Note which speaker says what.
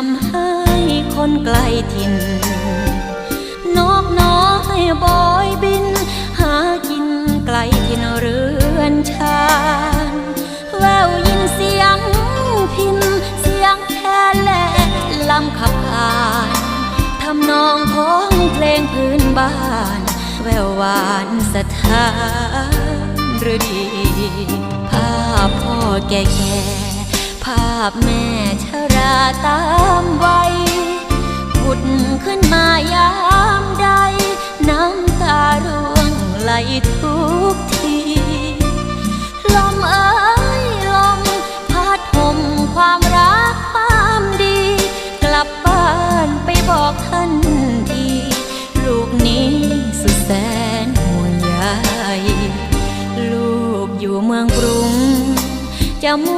Speaker 1: ทำให้คนไกลถิ่น นกน้อยบอยบิน หากินไกลถิ่นเรือนชานแววยินเสียงพิน เสียงแค่และลำขับผ่านทำนองของเพลงพื้นบ้าน แววหวานสถานหรือดี ภาพพ่อแก่แก่ภาพแม่ชราตา ขึ้นมายามใด น้ำตาร่วงไหลทุกที ลมเอ้ยลมพัดห่มความรักความดี กลับบ้านไปบอกทันที ลูกนี้สุดแสนห่วงใยลูกอยู่เมืองกรุงจะ